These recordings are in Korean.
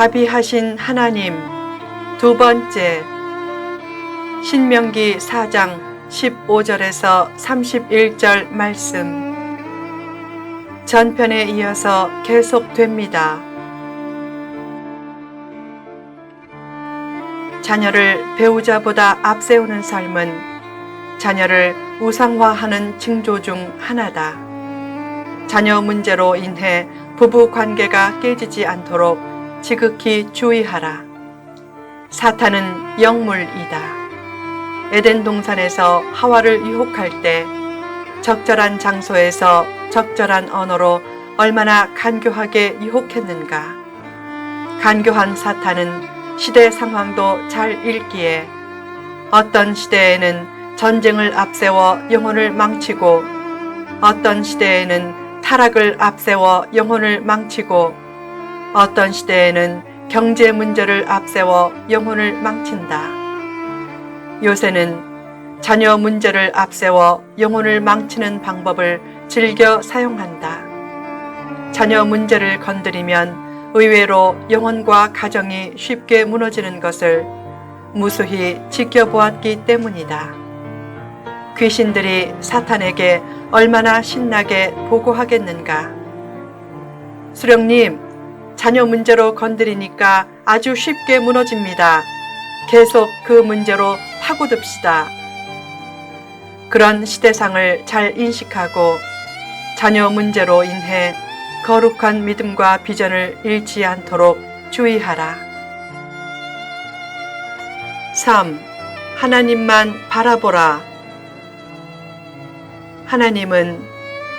자비하신 하나님 두 번째 신명기 4장 15절에서 31절 말씀 전편에 이어서 계속됩니다. 자녀를 배우자보다 앞세우는 삶은 자녀를 우상화하는 징조 중 하나다. 자녀 문제로 인해 부부 관계가 깨지지 않도록 지극히 주의하라. 사탄은 영물이다. 에덴 동산에서 하와를 유혹할 때 적절한 장소에서 적절한 언어로 얼마나 간교하게 유혹했는가. 간교한 사탄은 시대 상황도 잘 읽기에 어떤 시대에는 전쟁을 앞세워 영혼을 망치고 어떤 시대에는 타락을 앞세워 영혼을 망치고 어떤 시대에는 경제 문제를 앞세워 영혼을 망친다. 요새는 자녀 문제를 앞세워 영혼을 망치는 방법을 즐겨 사용한다. 자녀 문제를 건드리면 의외로 영혼과 가정이 쉽게 무너지는 것을 무수히 지켜보았기 때문이다. 귀신들이 사탄에게 얼마나 신나게 보고하겠는가. 수령님, 자녀 문제로 건드리니까 아주 쉽게 무너집니다. 계속 그 문제로 파고듭시다. 그런 시대상을 잘 인식하고 자녀 문제로 인해 거룩한 믿음과 비전을 잃지 않도록 주의하라. 3. 하나님만 바라보라. 하나님은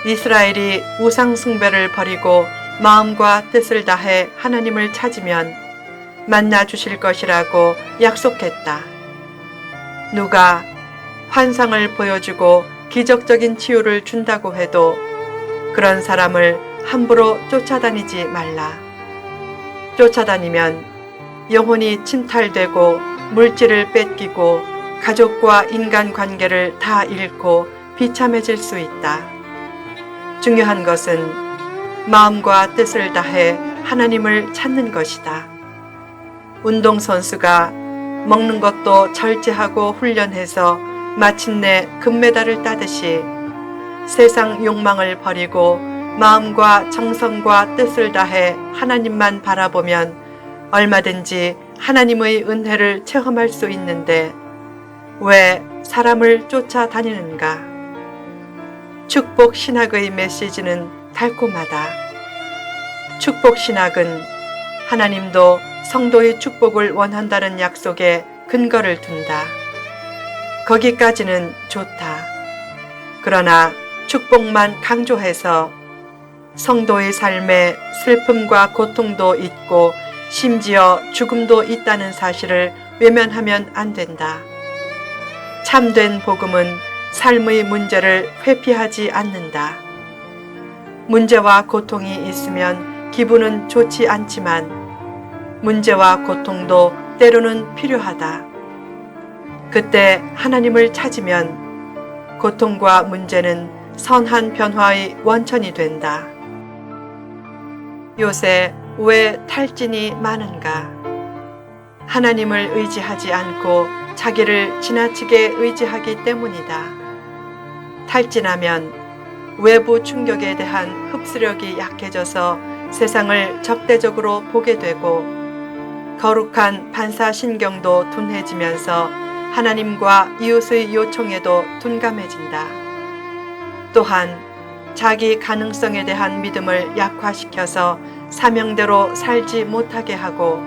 이스라엘이 우상숭배를 버리고 마음과 뜻을 다해 하나님을 찾으면 만나 주실 것이라고 약속했다. 누가 환상을 보여주고 기적적인 치유를 준다고 해도 그런 사람을 함부로 쫓아다니지 말라. 쫓아다니면 영혼이 침탈되고 물질을 뺏기고 가족과 인간 관계를 다 잃고 비참해질 수 있다. 중요한 것은 마음과 뜻을 다해 하나님을 찾는 것이다. 운동선수가 먹는 것도 절제하고 훈련해서 마침내 금메달을 따듯이 세상 욕망을 버리고 마음과 정성과 뜻을 다해 하나님만 바라보면 얼마든지 하나님의 은혜를 체험할 수 있는데 왜 사람을 쫓아다니는가? 축복 신학의 메시지는 달콤하다. 축복 신학은 하나님도 성도의 축복을 원한다는 약속에 근거를 둔다. 거기까지는 좋다. 그러나 축복만 강조해서 성도의 삶에 슬픔과 고통도 있고 심지어 죽음도 있다는 사실을 외면하면 안 된다. 참된 복음은 삶의 문제를 회피하지 않는다. 문제와 고통이 있으면 기분은 좋지 않지만 문제와 고통도 때로는 필요하다. 그때 하나님을 찾으면 고통과 문제는 선한 변화의 원천이 된다. 요새 왜 탈진이 많은가? 하나님을 의지하지 않고 자기를 지나치게 의지하기 때문이다. 탈진하면 외부 충격에 대한 흡수력이 약해져서 세상을 적대적으로 보게 되고 거룩한 반사신경도 둔해지면서 하나님과 이웃의 요청에도 둔감해진다. 또한 자기 가능성에 대한 믿음을 약화시켜서 사명대로 살지 못하게 하고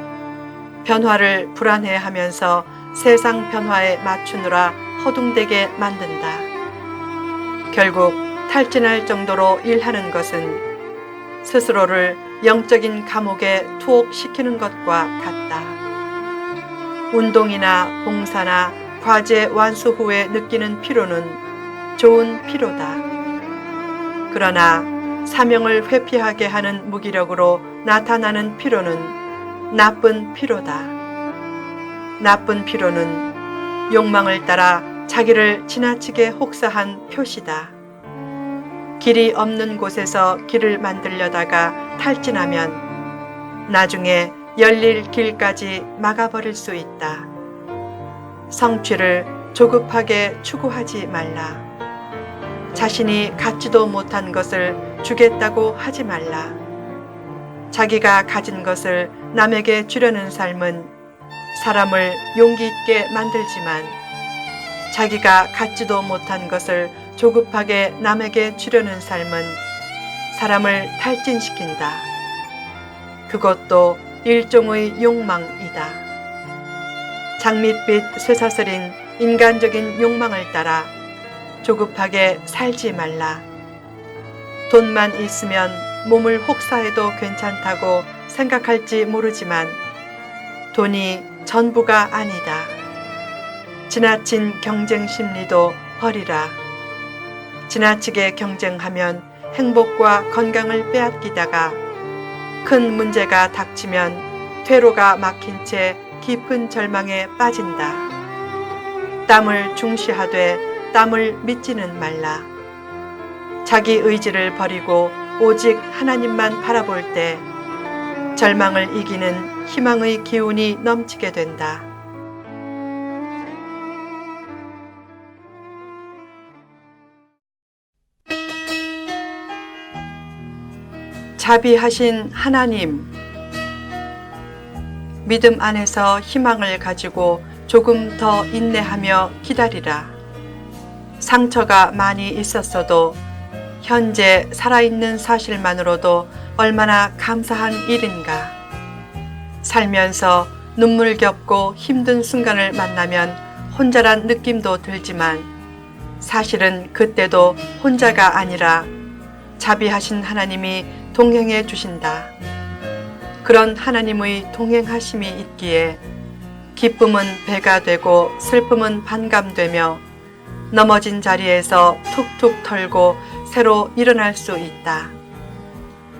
변화를 불안해하면서 세상 변화에 맞추느라 허둥대게 만든다. 결국 탈진할 정도로 일하는 것은 스스로를 영적인 감옥에 투옥시키는 것과 같다. 운동이나 봉사나 과제 완수 후에 느끼는 피로는 좋은 피로다. 그러나 사명을 회피하게 하는 무기력으로 나타나는 피로는 나쁜 피로다. 나쁜 피로는 욕망을 따라 자기를 지나치게 혹사한 표시다. 길이 없는 곳에서 길을 만들려다가 탈진하면 나중에 열릴 길까지 막아버릴 수 있다. 성취를 조급하게 추구하지 말라. 자신이 갖지도 못한 것을 주겠다고 하지 말라. 자기가 가진 것을 남에게 주려는 삶은 사람을 용기 있게 만들지만 자기가 갖지도 못한 것을 조급하게 남에게 주려는 삶은 사람을 탈진시킨다. 그것도 일종의 욕망이다. 장밋빛 쇠사슬인 인간적인 욕망을 따라 조급하게 살지 말라. 돈만 있으면 몸을 혹사해도 괜찮다고 생각할지 모르지만 돈이 전부가 아니다. 지나친 경쟁 심리도 버리라. 지나치게 경쟁하면 행복과 건강을 빼앗기다가 큰 문제가 닥치면 퇴로가 막힌 채 깊은 절망에 빠진다. 땀을 중시하되 땀을 믿지는 말라. 자기 의지를 버리고 오직 하나님만 바라볼 때 절망을 이기는 희망의 기운이 넘치게 된다. 자비하신 하나님, 믿음 안에서 희망을 가지고 조금 더 인내하며 기다리라. 상처가 많이 있었어도 현재 살아있는 사실만으로도 얼마나 감사한 일인가. 살면서 눈물겹고 힘든 순간을 만나면 혼자란 느낌도 들지만 사실은 그때도 혼자가 아니라 자비하신 하나님이 동행해 주신다. 그런 하나님의 동행하심이 있기에 기쁨은 배가 되고 슬픔은 반감되며 넘어진 자리에서 툭툭 털고 새로 일어날 수 있다.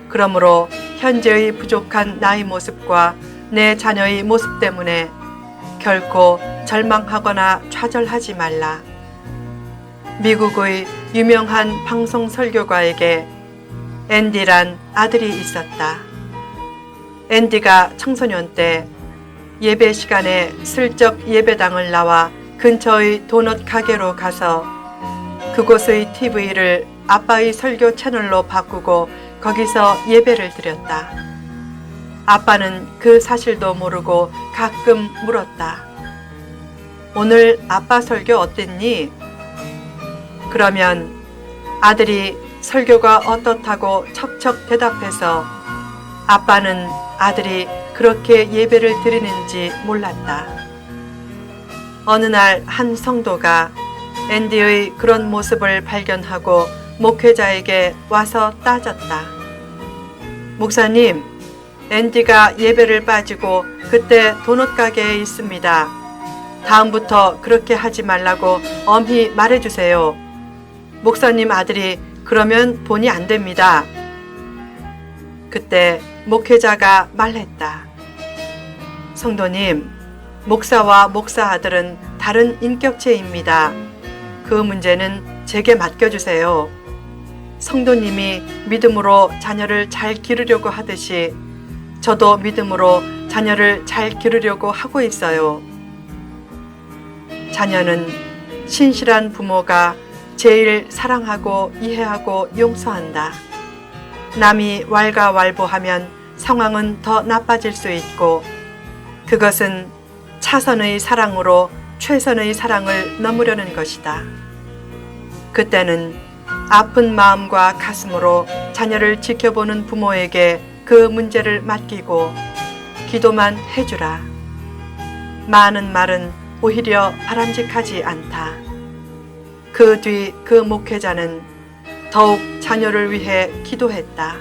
그러므로 현재의 부족한 나의 모습과 내 자녀의 모습 때문에 결코 절망하거나 좌절하지 말라. 미국의 유명한 방송 설교가에게 앤디란 아들이 있었다. 앤디가 청소년 때 예배 시간에 슬쩍 예배당을 나와 근처의 도넛 가게로 가서 그곳의 TV를 아빠의 설교 채널로 바꾸고 거기서 예배를 드렸다. 아빠는 그 사실도 모르고 가끔 물었다. 오늘 아빠 설교 어땠니? 그러면 아들이 설교가 어떻다고 척척 대답해서 아빠는 아들이 그렇게 예배를 드리는지 몰랐다. 어느 날 한 성도가 앤디의 그런 모습을 발견하고 목회자에게 와서 따졌다. 목사님, 앤디가 예배를 빠지고 그때 도넛 가게에 있습니다. 다음부터 그렇게 하지 말라고 엄히 말해주세요. 목사님 아들이 그러면 본이 안 됩니다. 그때 목회자가 말했다. 성도님, 목사와 목사 아들은 다른 인격체입니다. 그 문제는 제게 맡겨주세요. 성도님이 믿음으로 자녀를 잘 기르려고 하듯이 저도 믿음으로 자녀를 잘 기르려고 하고 있어요. 자녀는 신실한 부모가 제일 사랑하고 이해하고 용서한다. 남이 왈가왈부하면 상황은 더 나빠질 수 있고 그것은 차선의 사랑으로 최선의 사랑을 넘으려는 것이다. 그때는 아픈 마음과 가슴으로 자녀를 지켜보는 부모에게 그 문제를 맡기고 기도만 해주라. 많은 말은 오히려 바람직하지 않다. 그 뒤 그 목회자는 더욱 자녀를 위해 기도했다.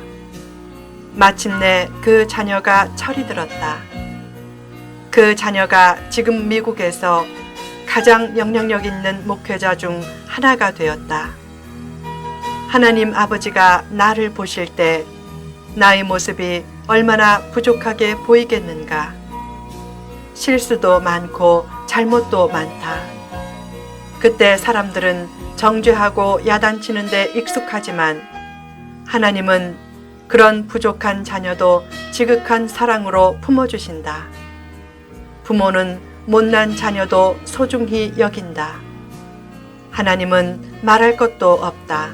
마침내 그 자녀가 철이 들었다. 그 자녀가 지금 미국에서 가장 영향력 있는 목회자 중 하나가 되었다. 하나님 아버지가 나를 보실 때 나의 모습이 얼마나 부족하게 보이겠는가. 실수도 많고 잘못도 많다. 그때 사람들은 정죄하고 야단치는 데 익숙하지만 하나님은 그런 부족한 자녀도 지극한 사랑으로 품어주신다. 부모는 못난 자녀도 소중히 여긴다. 하나님은 말할 것도 없다.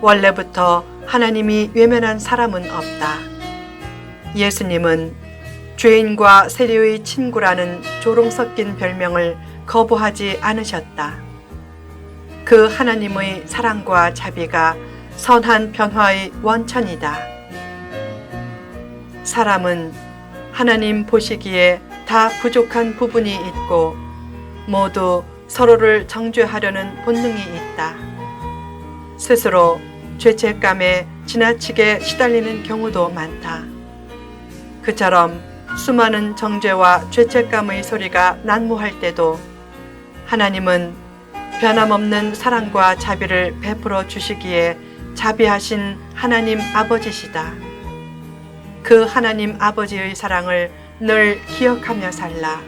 원래부터 하나님이 외면한 사람은 없다. 예수님은 죄인과 세리의 친구라는 조롱 섞인 별명을 거부하지 않으셨다. 그 하나님의 사랑과 자비가 선한 변화의 원천이다. 사람은 하나님 보시기에 다 부족한 부분이 있고 모두 서로를 정죄하려는 본능이 있다. 스스로 죄책감에 지나치게 시달리는 경우도 많다. 그처럼 수많은 정죄와 죄책감의 소리가 난무할 때도 하나님은 변함없는 사랑과 자비를 베풀어 주시기에 자비하신 하나님 아버지시다. 그 하나님 아버지의 사랑을 늘 기억하며 살라.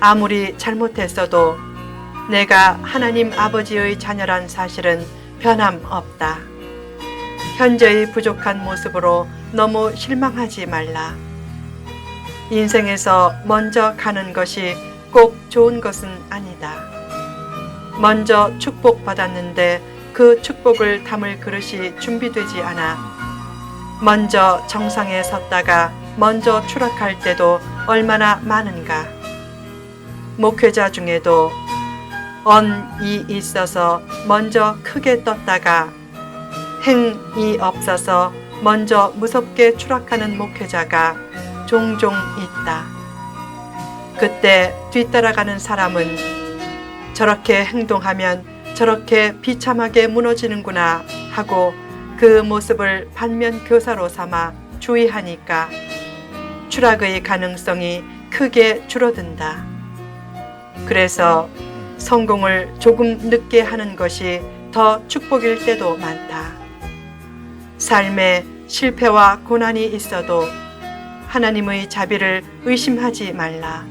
아무리 잘못했어도 내가 하나님 아버지의 자녀란 사실은 변함없다. 현재의 부족한 모습으로 너무 실망하지 말라. 인생에서 먼저 가는 것이 꼭 좋은 것은 아니다. 먼저 축복받았는데 그 축복을 담을 그릇이 준비되지 않아 먼저 정상에 섰다가 먼저 추락할 때도 얼마나 많은가. 목회자 중에도 언이 있어서 먼저 크게 떴다가 행이 없어서 먼저 무섭게 추락하는 목회자가 종종 있다. 그때 뒤따라가는 사람은 저렇게 행동하면 저렇게 비참하게 무너지는구나 하고 그 모습을 반면 교사로 삼아 주의하니까 추락의 가능성이 크게 줄어든다. 그래서 성공을 조금 늦게 하는 것이 더 축복일 때도 많다. 삶에 실패와 고난이 있어도 하나님의 자비를 의심하지 말라.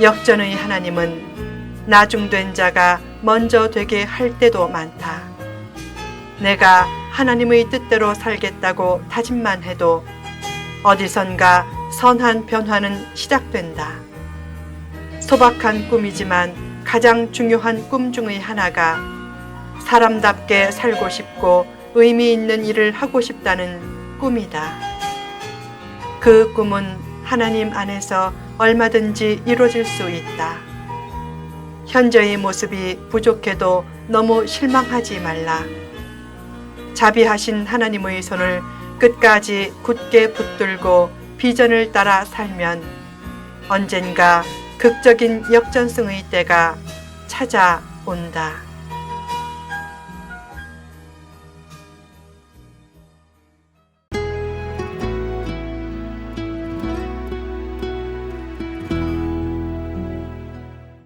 역전의 하나님은 나중된 자가 먼저 되게 할 때도 많다. 내가 하나님의 뜻대로 살겠다고 다짐만 해도 어디선가 선한 변화는 시작된다. 소박한 꿈이지만 가장 중요한 꿈 중의 하나가 사람답게 살고 싶고 의미 있는 일을 하고 싶다는 꿈이다. 그 꿈은 하나님 안에서 얼마든지 이루어질 수 있다. 현재의 모습이 부족해도 너무 실망하지 말라. 자비하신 하나님의 손을 끝까지 굳게 붙들고 비전을 따라 살면 언젠가 극적인 역전승의 때가 찾아온다.